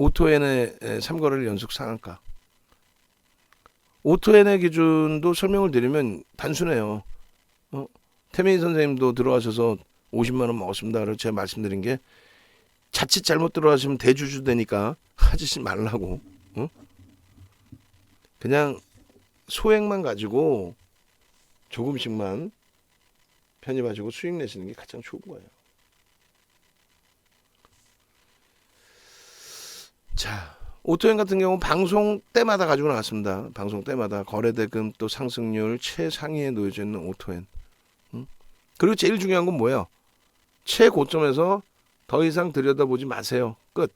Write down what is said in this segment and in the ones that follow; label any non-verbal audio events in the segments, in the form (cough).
오토엔의 3거래일 연속 상한가. 오토엔의 기준도 설명을 드리면 단순해요. 어? 태민이 선생님도 들어가셔서 50만 원 먹었습니다. 그래서 제가 말씀드린 게 자칫 잘못 들어가시면 대주주 되니까 하지 말라고. 어? 그냥 소액만 가지고 조금씩만 편입하시고 수익 내시는 게 가장 좋은 거예요. 자, 오토엔 같은 경우 방송 때마다 가지고 나왔습니다. 방송 때마다 거래 대금 또 상승률 최상위에 놓여져 있는 오토엔. 응? 그리고 제일 중요한 건 뭐예요? 최고점에서 더 이상 들여다보지 마세요. 끝.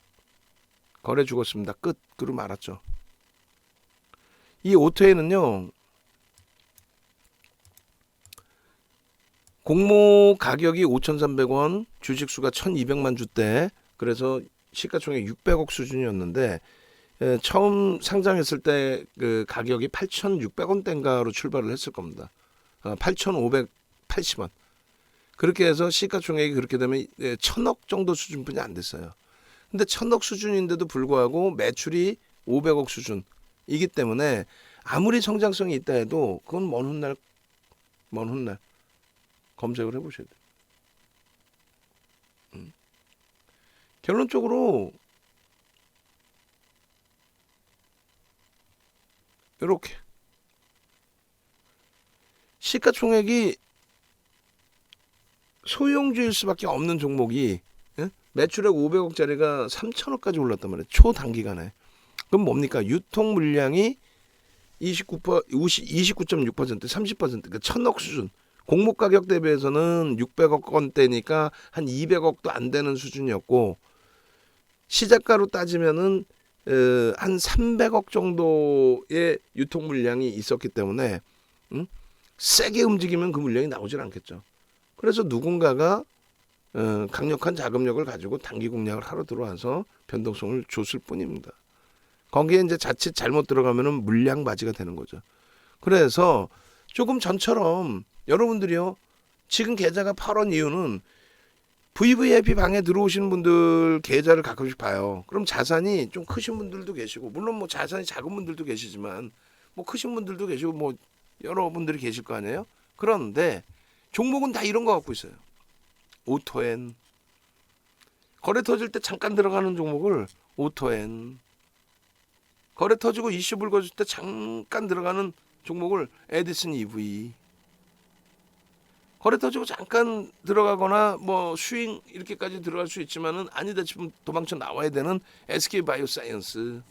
거래 죽었습니다. 끝. 그러고 말았죠. 이 오토엔은요. 공모 가격이 5,300원, 주식 수가 1,200만 주대. 그래서 시가총액 600억 수준이었는데 에, 처음 상장했을 때 그 가격이 8,600원대인가로 출발을 했을 겁니다. 어, 8,580원. 그렇게 해서 시가총액이 그렇게 되면 예, 천억 정도 수준뿐이 안 됐어요. 근데 천억 수준인데도 불구하고 매출이 500억 수준이기 때문에 아무리 성장성이 있다 해도 그건 먼 훗날 먼 훗날 검색을 해보셔야 돼요. 결론적으로 이렇게 시가총액이 소형주일 수밖에 없는 종목이 예? 매출액 500억짜리가 3천억까지 올랐단 말이에요. 초단기간에. 그럼 뭡니까? 유통 물량이 29% 29.6% 30% 그러니까 천억 수준. 공모 가격 대비해서는 600억 원대니까 한 200억도 안 되는 수준이었고 시작가로 따지면은 어, 한 300억 정도의 유통 물량이 있었기 때문에 음? 세게 움직이면 그 물량이 나오질 않겠죠. 그래서 누군가가 어, 강력한 자금력을 가지고 단기 공략을 하러 들어와서 변동성을 줬을 뿐입니다. 거기에 이제 자칫 잘못 들어가면은 물량 맞이가 되는 거죠. 그래서 조금 전처럼 여러분들이요 지금 계좌가 8원 이유는 VVIP 방에 들어오시는 분들 계좌를 가끔씩 봐요. 그럼 자산이 좀 크신 분들도 계시고 물론 뭐 자산이 작은 분들도 계시지만 뭐 크신 분들도 계시고 뭐 여러분들이 계실 거 아니에요. 그런데 종목은 다 이런 거 갖고 있어요. 오토엔 거래 터질 때 잠깐 들어가는 종목을 오토엔 거래 터지고 이슈 불거질 때 잠깐 들어가는 종목을 에디슨 EV 거래 터지고 잠깐 들어가거나 뭐 슈잉 이렇게까지 들어갈 수 있지만은 아니다 싶으면 도망쳐 나와야 되는 SK 바이오사이언스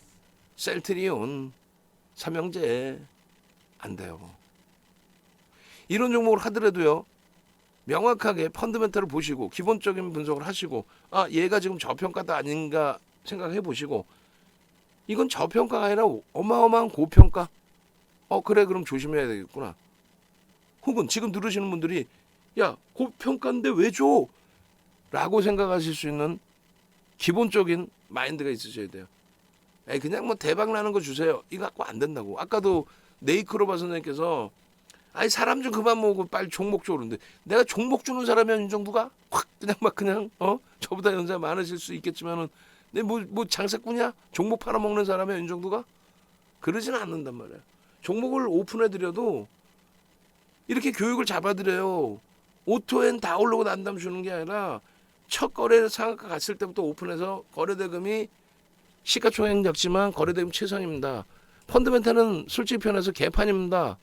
셀트리온 삼형제 안 돼요. 이런 종목을 하더라도요. 명확하게 펀드멘탈을 보시고 기본적인 분석을 하시고 아 얘가 지금 저평가다 아닌가 생각해 보시고 이건 저평가가 아니라 어마어마한 고평가 어 그래 그럼 조심해야 되겠구나 혹은 지금 들으시는 분들이 야 고평가인데 왜 줘? 라고 생각하실 수 있는 기본적인 마인드가 있으셔야 돼요. 에이 그냥 뭐 대박 나는 거 주세요. 이거 갖고 안 된다고. 아까도 네이크로바 선생님께서 아니 사람 좀 그만 모으고 빨리 종목 줘 그러는데 내가 종목 주는 사람이야 윤정두가? 확 그냥 막 그냥 어? 저보다 연세 많으실 수 있겠지만은 내뭐뭐 뭐 장사꾼이야? 종목 팔아먹는 사람이야 윤정두가? 그러지는 않는단 말이야 종목을 오픈해 드려도 이렇게 교육을 잡아드려요 오토엔 다 올라오고 난 다음 주는 게 아니라 첫 거래 상한가 갔을 때부터 오픈해서 거래 대금이 시가총액 작지만 거래 대금 최선입니다 펀드멘탈은 솔직히 편해서 개판입니다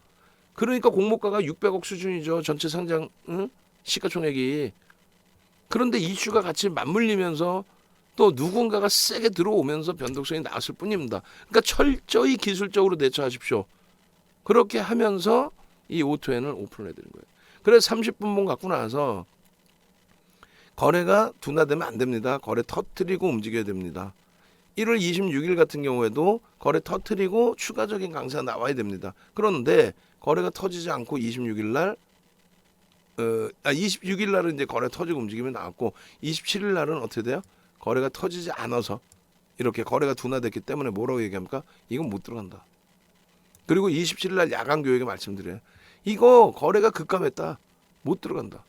그러니까 공모가가 600억 수준이죠. 전체 상장 응? 시가총액이. 그런데 이슈가 같이 맞물리면서 또 누군가가 세게 들어오면서 변동성이 나왔을 뿐입니다. 그러니까 철저히 기술적으로 대처하십시오. 그렇게 하면서 이 오토엔을 오픈을 해드린 거예요. 그래서 30분봉 갖고 나서 거래가 둔화되면 안 됩니다. 거래 터트리고 움직여야 됩니다. 1월 26일 같은 경우에도 거래 터트리고 추가적인 강세가 나와야 됩니다. 그런데 거래가 터지지 않고 26일 날 어, 아 26일 날은 이제 거래 터지고 움직임이 나왔고 27일 날은 어떻게 돼요? 거래가 터지지 않아서 이렇게 거래가 둔화됐기 때문에 뭐라고 얘기합니까? 이건 못 들어간다. 그리고 27일 날 야간 교육에 말씀드려요. 이거 거래가 급감했다. 못 들어간다.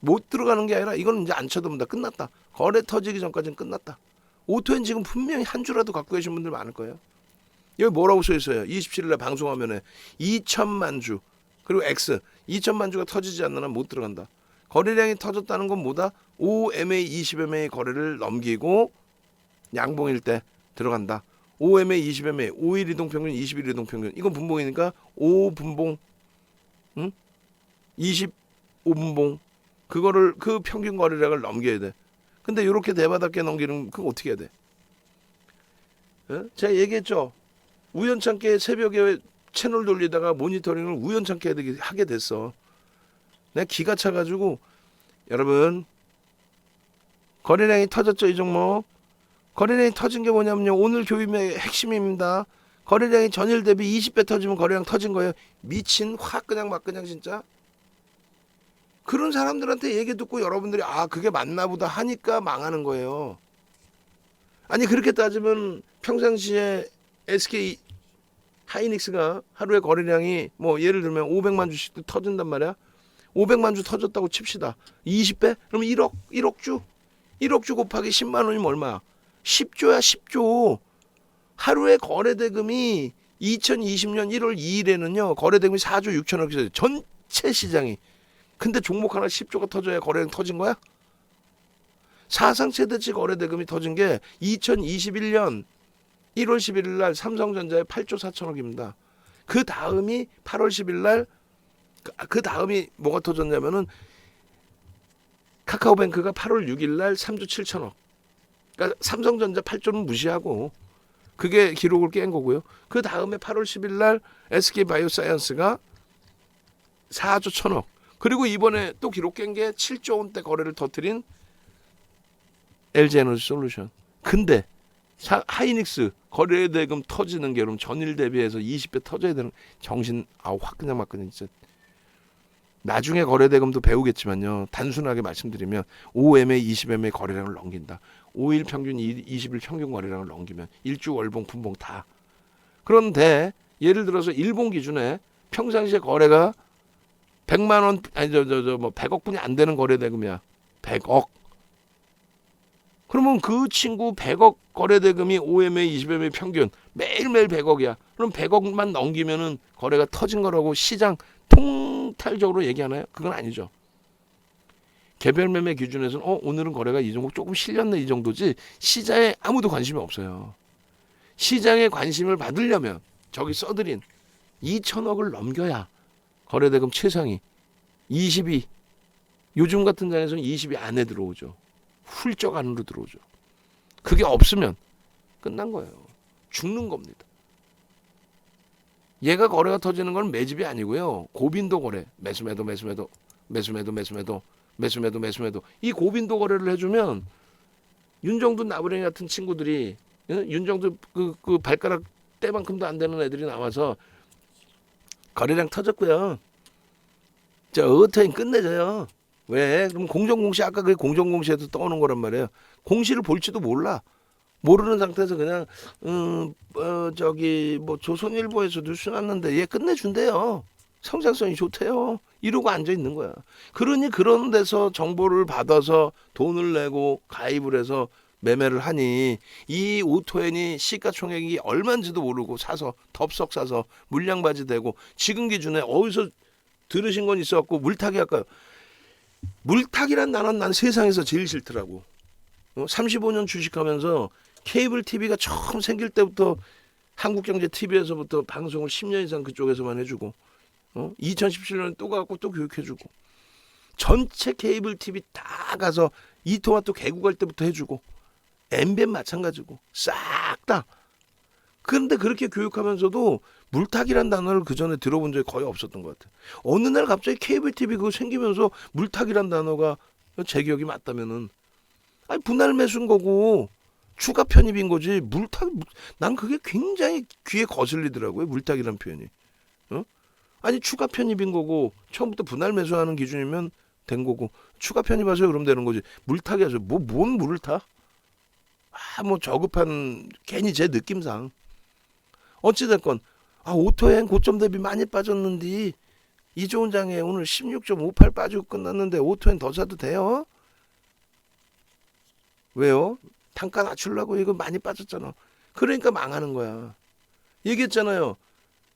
못 들어가는 게 아니라 이건 이제 안 쳐다본다. 끝났다. 거래 터지기 전까지는 끝났다. 오토엔 지금 분명히 한 주라도 갖고 계신 분들 많을 거예요. 여기 뭐라고 써 있어요? 27일날 방송화면에 2천만 주 그리고 X 2천만 주가 터지지 않는 한 못 들어간다. 거래량이 터졌다는 건 뭐다? 5MA 20MA 거래를 넘기고 양봉일 때 들어간다. 5MA 20MA 5일 이동 평균 20일 이동 평균 이건 분봉이니까 5분봉 응? 25분봉 그거를 그 평균 거래량을 넘겨야 돼. 근데 이렇게 대바닥게 넘기는 그거 어떻게 해야 돼? 예? 제가 얘기했죠. 우연찮게 새벽에 채널 돌리다가 모니터링을 우연찮게 하게- 됐어. 내가 기가 차가지고 여러분 거래량이 터졌죠 이 종목. 거래량이 터진 게 뭐냐면요. 오늘 교임의 핵심입니다. 거래량이 전일 대비 20배 터지면 거래량 터진 거예요. 미친 확 그냥 막 그냥 진짜. 그런 사람들한테 얘기 듣고 여러분들이 아 그게 맞나 보다 하니까 망하는 거예요. 아니 그렇게 따지면 평상시에 SK 하이닉스가 하루에 거래량이 뭐 예를 들면 500만 주씩 터진단 말이야. 500만 주 터졌다고 칩시다. 20배? 그러면 1억 1억 주? 1억 주 곱하기 10만 원이면 얼마야? 10조야 10조. 하루에 거래 대금이 2020년 1월 2일에는요. 거래 대금이 4조 6천억 이었어요 전체 시장이. 근데 종목 하나 10조가 터져야 거래량 터진 거야? 사상 최대치 거래 대금이 터진 게 2021년 1월 11일 날 삼성전자의 8조 4천억입니다. 그 다음이 8월 10일 날 그 다음이 뭐가 터졌냐면은 카카오뱅크가 8월 6일 날 3조 7천억. 그러니까 삼성전자 8조는 무시하고 그게 기록을 깬 거고요. 그 다음에 8월 10일 날 SK 바이오사이언스가 4조 1천억. 그리고 이번에 또 기록 깬 게 7조 원대 거래를 터뜨린 LG 에너지 솔루션. 근데 사- 하이닉스 거래 대금 터지는 게 그럼 전일 대비해서 20배 터져야 되는 정신 아우 확 그냥 막 그냥 진짜 나중에 거래 대금도 배우겠지만요. 단순하게 말씀드리면 5MA 20MA 거래량을 넘긴다. 5일 평균 20일 평균 거래량을 넘기면 일주 월봉 분봉 다. 그런데 예를 들어서 일본 기준에 평상시에 거래가 100만 원 아니 저 저 저 뭐 100억 분이 안 되는 거래 대금이야. 100억. 그러면 그 친구 100억 거래 대금이 5MA 20MA 평균 매일매일 100억이야. 그럼 100억만 넘기면은 거래가 터진 거라고 시장 통탈적으로 얘기하나요? 그건 아니죠. 개별 매매 기준에서는 어 오늘은 거래가 이 종목 조금 실렸네 이 정도지 시장에 아무도 관심이 없어요. 시장에 관심을 받으려면 저기 써드린 2천억을 넘겨야 거래대금 최상위 22 요즘 같은 장에서는 20이 안에 들어오죠. 훌쩍 안으로 들어오죠. 그게 없으면 끝난 거예요. 죽는 겁니다. 얘가 거래가 터지는 건 매집이 아니고요. 고빈도 거래. 매수매도 매수매도 매수매도 매수매도 매수매도 매수매도 이 고빈도 거래를 해주면 윤정두 나부랭이 같은 친구들이 응? 윤정두 그, 그 발가락 때만큼도 안 되는 애들이 나와서 거래량 터졌고요. 저 어터인 끝내줘요. 왜? 그럼 공정공시 아까 그 공정공시에도 떠오는 거란 말이에요. 공시를 볼지도 몰라. 모르는 상태에서 그냥 음, 어, 저기 뭐 조선일보에서 뉴스 났는데 얘 끝내준대요. 성장성이 좋대요. 이러고 앉아 있는 거야. 그러니 그런 데서 정보를 받아서 돈을 내고 가입을 해서 매매를 하니 이 오토엔이 시가총액이 얼마인지도 모르고 사서 덥석 사서 물량바지 되고 지금 기준에 어디서 들으신 건 있어갖고 물타기 할까요? 물타기란 단어는 난 세상에서 제일 싫더라고. 어? 35년 주식하면서 케이블 TV가 처음 생길 때부터 한국경제 TV에서부터 방송을 10년 이상 그쪽에서만 해주고 어? 2017년에 또 가고 또 교육해주고 전체 케이블 TV 다 가서 이토마토 개국할 때부터 해주고 MBN 마찬가지고 싹 다. 그런데 그렇게 교육하면서도 물타기란 단어를 그 전에 들어본 적이 거의 없었던 것 같아요. 어느 날 갑자기 케이블 TV 그거 생기면서 물타기란 단어가 제 기억이 맞다면은 아니 분할 매수인 거고 추가 편입인 거지 물타기 난 그게 굉장히 귀에 거슬리더라고요 물타기란 표현이. 어? 아니 추가 편입인 거고 처음부터 분할 매수하는 기준이면 된 거고 추가 편입하세요 그러면 되는 거지 물타기 하세요 뭐 뭔 물을 타? 아 뭐 저급한 괜히 제 느낌상 어찌됐건 아 오토엔 고점 대비 많이 빠졌는데 이 좋은 장에 오늘 16.58 빠지고 끝났는데 오토엔 더 사도 돼요? 왜요? 단가 낮추려고 이거 많이 빠졌잖아. 그러니까 망하는 거야. 얘기했잖아요.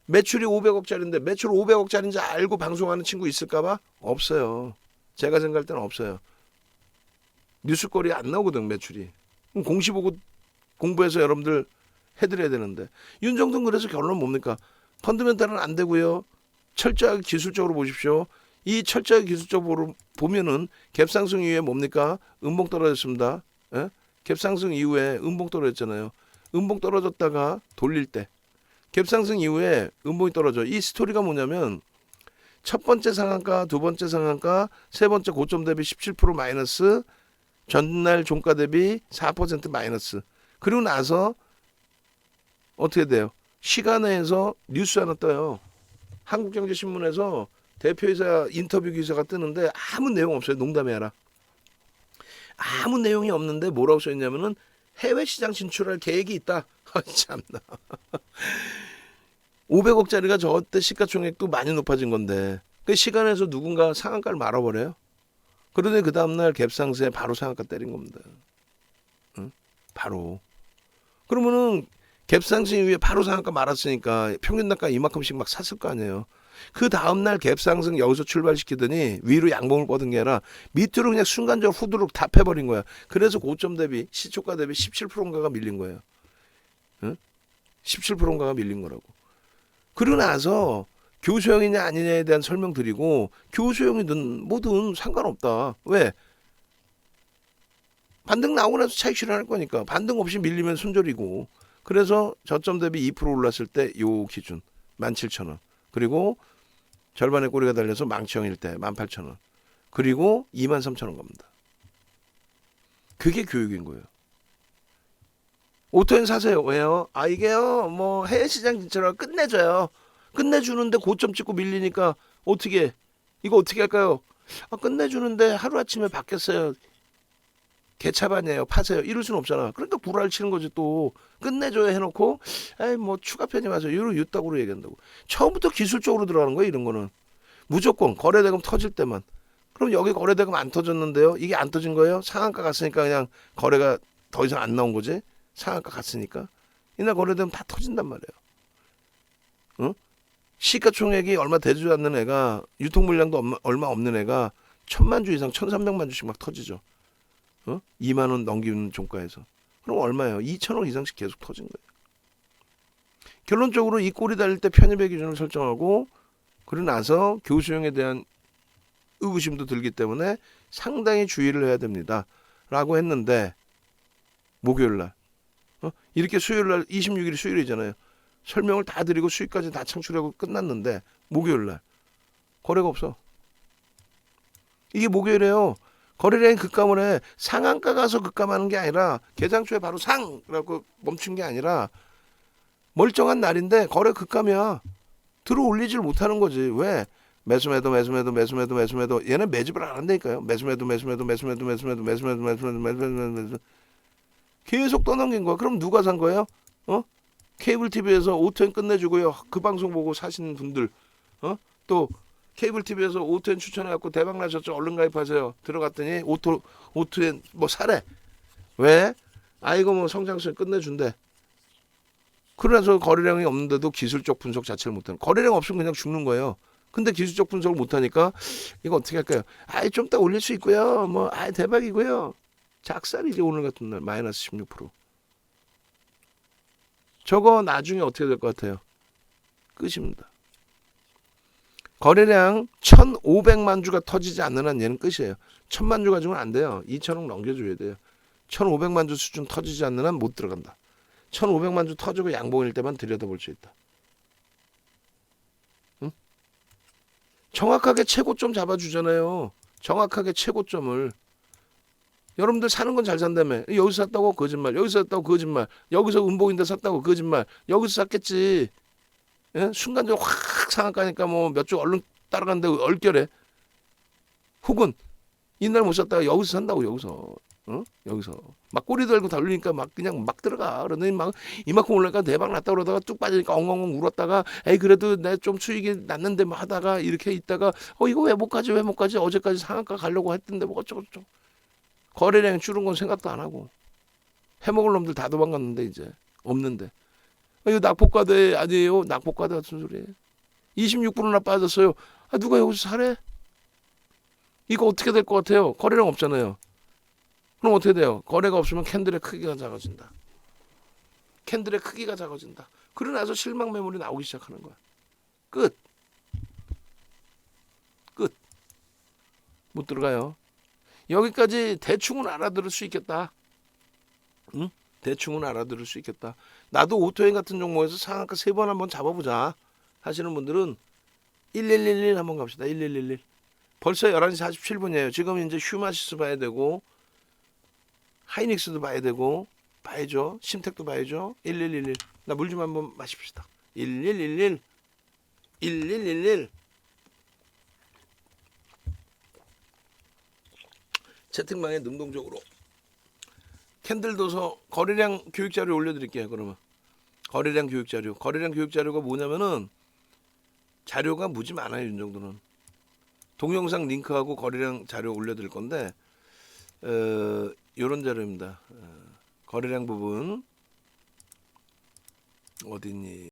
매출이 500억짜리인데 매출 500억짜리인지 알고 방송하는 친구 있을까봐 없어요. 제가 생각할 때는 없어요. 뉴스거리 안 나오거든 매출이. 공시 보고 공부해서 여러분들 해드려야 되는데 윤정돈 그래서 결론 뭡니까? 펀드멘탈은 안 되고요. 철저하게 기술적으로 보십시오. 이 철저하게 기술적으로 보면은 갭상승 이후에 뭡니까? 음봉 떨어졌습니다. 예? 갭상승 이후에 음봉 떨어졌잖아요. 음봉 떨어졌다가 돌릴 때 갭상승 이후에 음봉이 떨어져. 이 스토리가 뭐냐면 첫 번째 상한가, 두 번째 상한가, 세 번째 고점 대비 17% 마이너스, 전날 종가 대비 4% 마이너스. 그리고 나서 어떻게 돼요? 시간에서 뉴스 하나 떠요. 한국경제신문에서 대표이사 인터뷰 기사가 뜨는데 아무 내용 없어요. 농담해라. 아무 내용이 없는데 뭐라고 써있냐면은 해외 시장 진출할 계획이 있다. (laughs) 아, 참나. (laughs) 500억짜리가 저때 시가총액도 많이 높아진 건데 그 시간에서 누군가 상한가를 말아버려요. 그러더니 그 다음날 갭상승에 바로 상한가 때린 겁니다. 응? 바로. 그러면은 갭상승 이후에 바로 상한가 말았으니까 평균 단가 이만큼씩 막 샀을 거 아니에요. 그 다음날 갭상승 여기서 출발시키더니 위로 양봉을 뻗은 게 아니라 밑으로 그냥 순간적으로 후두룩 다 패버린 거야. 그래서 고점 대비 시초가 대비 17%인가가 밀린 거예요. 응? 17%인가가 밀린 거라고. 그러고 나서 교수형이냐 아니냐에 대한 설명 드리고 교수형이든 뭐든 상관없다. 왜? 반등 나오고 나서 차익 실현할 거니까 반등 없이 밀리면 손절이고 그래서 저점 대비 2% 올랐을 때 요 기준 17,000원 그리고 절반의 꼬리가 달려서 망치형일 때 18,000원 그리고 23,000원 갑니다. 그게 교육인 거예요. 오토엔 사세요. 왜요? 아 이게요 뭐 해외 시장 진출을 끝내줘요. 끝내주는데 고점 찍고 밀리니까 어떻게 해? 이거 어떻게 할까요? 아, 끝내주는데 하루 아침에 바뀌었어요. 개차반이에요. 파세요. 이럴 수는 없잖아. 그러니까 구라를 치는 거지 또 끝내줘야 해놓고 에이 뭐 추가 편입 와서 이로 유딱으로 얘기한다고. 처음부터 기술적으로 들어가는 거야 이런 거는 무조건 거래대금 터질 때만. 그럼 여기 거래대금 안 터졌는데요. 이게 안 터진 거예요? 상한가 갔으니까 그냥 거래가 더 이상 안 나온 거지. 상한가 갔으니까 이날 거래되면 다 터진단 말이에요. 응? 시가총액이 얼마 되지 않는 애가 유통 물량도 얼마, 얼마 없는 애가 천만 주 이상 천삼백만 주씩 막 터지죠. 어? 2만 원 넘기는 종가에서 그럼 얼마예요? 2천억 이상씩 계속 터진 거예요. 결론적으로 이 꼴이 달릴 때 편입의 기준을 설정하고 그러고 나서 교수형에 대한 의구심도 들기 때문에 상당히 주의를 해야 됩니다. 라고 했는데 목요일 날 어? 이렇게 수요일 날 26일이 수요일이잖아요. 설명을 다 드리고 수익까지 다 창출하고 끝났는데 목요일 날 거래가 없어. 이게 목요일에요. 거래량이 급감을 해 상한가 가서 급감하는 게 아니라 개장초에 바로 상이라고 멈춘 게 아니라 멀쩡한 날인데 거래 급감이야. 들어 올리질 못하는 거지. 왜? 매수매도 매수매도 매수매도 매수매도 얘는 매집을 안 한다니까요. 매수매도 매수매도 매수매도 매수매도 매수매도 매수매도 매수매도 매수매도. 계속 떠넘긴 거야. 그럼 누가 산 거예요? 어? 케이블 TV에서 오천 끝내주고요. 그 방송 보고 사시는 분들. 어? 또 케이블 TV에서 오토엔 추천해갖고 대박 나셨죠? 얼른 가입하세요. 들어갔더니 오토 오토엔 뭐 사래. 왜? 아이고 뭐 성장성 끝내준대. 그래서 거래량이 없는데도 기술적 분석 자체를 못하는. 거래량 없으면 그냥 죽는 거예요. 근데 기술적 분석을 못하니까 이거 어떻게 할까요? 아이 좀 더 올릴 수 있고요. 뭐 아이 대박이고요. 작살이지 오늘 같은 날 마이너스 16%. 저거 나중에 어떻게 될 것 같아요? 끝입니다. 거래량 1,500만 주가 터지지 않는 한 얘는 끝이에요. 1,000만 주 가지고는 안 돼요. 2천억 넘겨줘야 돼요. 1,500만 주 수준 터지지 않는 한 못 들어간다. 1,500만 주 터지고 양봉일 때만 들여다볼 수 있다. 응? 정확하게 최고점 잡아주잖아요. 정확하게 최고점을. 여러분들 사는 건 잘 산다며. 여기서 샀다고 거짓말. 여기서 샀다고 거짓말. 여기서 음복인데 샀다고 거짓말. 여기서 샀겠지. 예? 순간적으로 확 상한가니까 뭐 몇 주 얼른 따라간데 얼결에. 혹은 이날 못 샀다가 여기서 산다고 여기서. 어? 여기서 막 꼬리 들고 달리니까 막 그냥 막 들어가 그러더니 막 이만큼 올라니까 대박 났다 그러다가 뚝 빠지니까 엉엉엉 울었다가 에이 그래도 내 좀 수익이 났는데 뭐 하다가 이렇게 있다가 어 이거 왜 못 가지 왜 못 가지 어제까지 상한가 가려고 했던데 뭐 어쩌고 저쩌고 거래량 줄은 건 생각도 안 하고 해먹을 놈들 다 도망갔는데 이제 없는데. 아, 이거 낙폭과대 아니에요? 낙폭과대 같은 소리예요. 26%나 빠졌어요. 아, 누가 여기서 사래? 이거 어떻게 될 것 같아요? 거래량 없잖아요. 그럼 어떻게 돼요? 거래가 없으면 캔들의 크기가 작아진다. 캔들의 크기가 작아진다. 그러나서 실망 매물이 나오기 시작하는 거야. 끝. 끝. 못 들어가요. 여기까지 대충은 알아들을 수 있겠다. 응? 대충은 알아들을 수 있겠다. 나도 오토행 같은 종목에서 상한가 세 번 한번 잡아보자 하시는 분들은 1111 한번 갑시다. 1111. 벌써 11시 47분이에요. 지금 이제 휴마시스 봐야 되고 하이닉스도 봐야 되고 봐야죠. 심택도 봐야죠. 1111. 나 물 좀 한번 마십시다. 1111. 1111. 채팅방에 능동적으로 캔들 도서 거래량 교육 자료 올려드릴게요. 그러면 거래량 교육 자료. 거래량 교육 자료가 뭐냐면은 자료가 무지 많아요. 이 정도는 동영상 링크하고 거래량 자료 올려드릴 건데 어, 이런 자료입니다. 어, 거래량 부분 어디 있니?